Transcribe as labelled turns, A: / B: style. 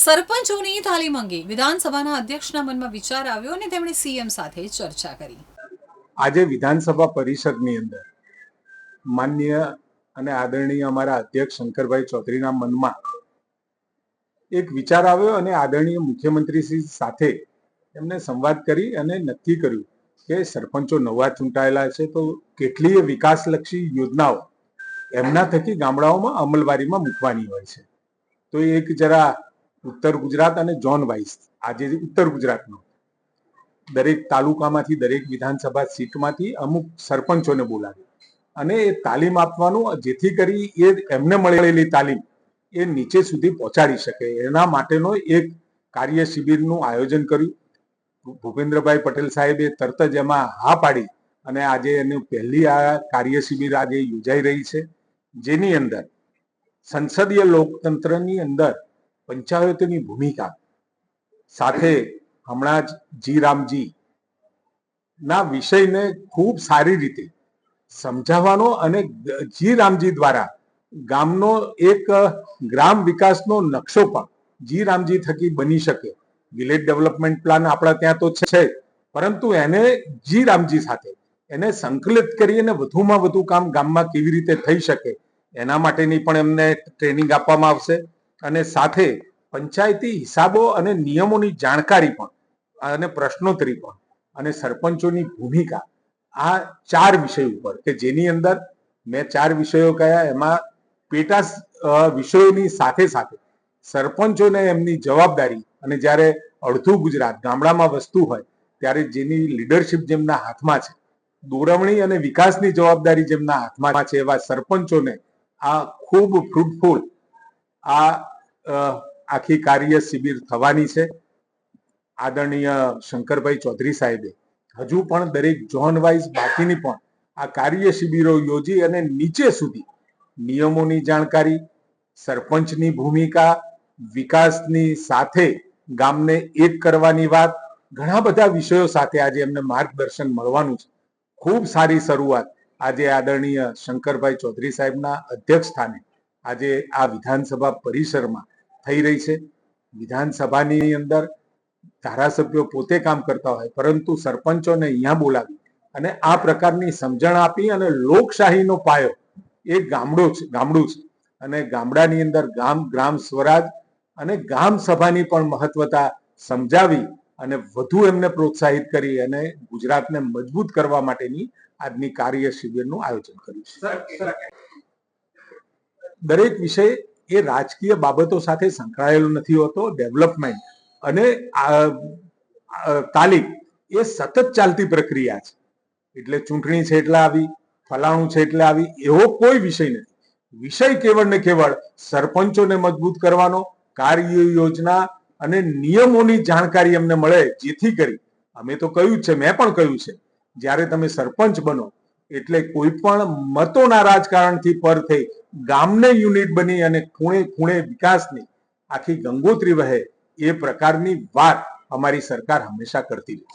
A: સરપંચોની તાલીમ અંગે વિધાનસભાના અધ્યક્ષના મનમાં વિચાર આવ્યો અને તેમણે સીએમ સાથે ચર્ચા કરી.
B: આજે વિધાનસભા પરિષદની અંદર માન્ય અને આદરણીય અમારા અધ્યક્ષ શંકરભાઈ ચૌધરીના મનમાં એક વિચાર આવ્યો અને આદરણીય મુખ્યમંત્રી શ્રી સાથે એમને સંવાદ કરી અને નક્કી કર્યું કે સરપંચો નવા ચૂંટાયેલા છે તો કેટલીય વિકાસલક્ષી યોજનાઓ એમના થકી ગામડાઓમાં અમલવારીમાં મૂકવાની હોય છે. તો એક જરા ઉત્તર ગુજરાત અને ઝોન વાઇઝ આજે ઉત્તર ગુજરાતનો. દરેક તાલુકામાંથી, દરેક વિધાનસભા સીટમાંથી અમુક સરપંચોને બોલાવી. અને એ તાલીમ આપવાનું, જેથી કરી એ એમને મળેલી તાલીમ એ નીચે સુધી પહોંચાડી શકે. એના માટેનો એક કાર્ય શિબિરનું આયોજન કર્યું. ભૂપેન્દ્રભાઈ પટેલ સાહેબે તરત જ એમાં હા પાડી અને આજે એની પહેલી આ કાર્ય શિબિર આજે યોજાઈ રહી છે. જેની અંદર સંસદીય લોકતંત્રની અંદર પંચાયતોની ભૂમિકા સાથે હમણાં જ જી રામજી ના વિષયને ખૂબ સારી રીતે સમજાવવાનો અને જી રામજી દ્વારા ગામનો એક ગ્રામ વિકાસનો નકશો પણ જી રામજી થકી બની શકે. વિલેજ ડેવલપમેન્ટ પ્લાન આપણા ત્યાં તો છે પરંતુ એને જી રામજી સાથે એને સંકલિત કરી અને વધુમાં વધુ કામ ગામમાં કેવી રીતે થઈ શકે એના માટેની પણ એમને ટ્રેનિંગ આપવામાં આવશે. અને સાથે પંચાયતી હિસાબો અને નિયમોની જાણકારી પણ, અને પ્રશ્નોત્તરી પણ, અને સરપંચોની ભૂમિકા. આ ચાર વિષય ઉપર, કે જેની અંદર મેં ચાર વિષયો કયા, એમાં પેટા વિષયોની સાથે સાથે સરપંચોને એમની જવાબદારી, અને જ્યારે અડધું ગુજરાત ગામડામાં વસ્તુ હોય, ત્યારે જેની લીડરશિપ જેમના હાથમાં છે, દોરવણી અને વિકાસની જવાબદારી જેમના હાથમાં છે, એવા સરપંચોને આ ખૂબ ફ્રૂટફુલ આ આખી કાર્ય શિબિર થવાની છે. આદરણીય શંકરભાઈ ચૌધરી સાહેબે. હજુ પણ દરેક ઝોન વાઇઝ બાકીની પણ આ કાર્ય શિબિરો યોજી અને નીચે સુધી નિયમોની જાણકારી, સરપંચની ભૂમિકા, વિકાસની સાથે ગામને એક કરવાની વાત, ઘણા બધા વિષયો સાથે આજે એમને માર્ગદર્શન મળવાનું છે. ખૂબ સારી શરૂઆત આજે આદરણીય શંકરભાઈ ચૌધરી સાહેબના અધ્યક્ષ સ્થાને આજે આ વિધાનસભા પરિસરમાં થઈ રહી છે. વિધાનસભાની અંદર ધારાસભ્યો પોતે કામ કરતા હોય, પરંતુ સરપંચોને અહીંયા બોલાવી અને આ પ્રકારની સમજણ આપી અને લોકશાહીનો પાયો એ ગામડો છે, ગામડું છે. અને ગામડાની અંદર ગામ, ગ્રામ સ્વરાજ અને ગામ સભાની પણ મહત્વતા સમજાવી અને વધુ એમને પ્રોત્સાહિત કરી અને ગુજરાતને મજબૂત કરવા માટેની આજની કાર્ય શિબિરનું આયોજન કર્યું છે. દરેક વિષય એ રાજકીય બાબતો સાથે સંકળાયેલો નથી હોતો ડેવલપમેન્ટ અને તાલીમ એ સતત ચાલતી પ્રક્રિયા છે. એટલે ચૂંટણી છે એટલે આવી, ફલાણું છે એટલે આવી, એવો કોઈ વિષય નથી. વિષય કેવળ ને કેવળ સરપંચોને મજબૂત કરવાનો, કાર્ય યોજના અને નિયમોની જાણકારી અમને મળે, જેથી કરી. અમે તો કહ્યું છે, મેં પણ કહ્યું છે, જ્યારે તમે સરપંચ બનો એટલે કોઈ પણ મતોના રાજકારણથી પર થઈ ગામને યુનિટ બની અને ખૂણે ખૂણે વિકાસની આખી ગંગોત્રી વહે એ પ્રકારની વાત અમારી સરકાર હંમેશા કરતી રહી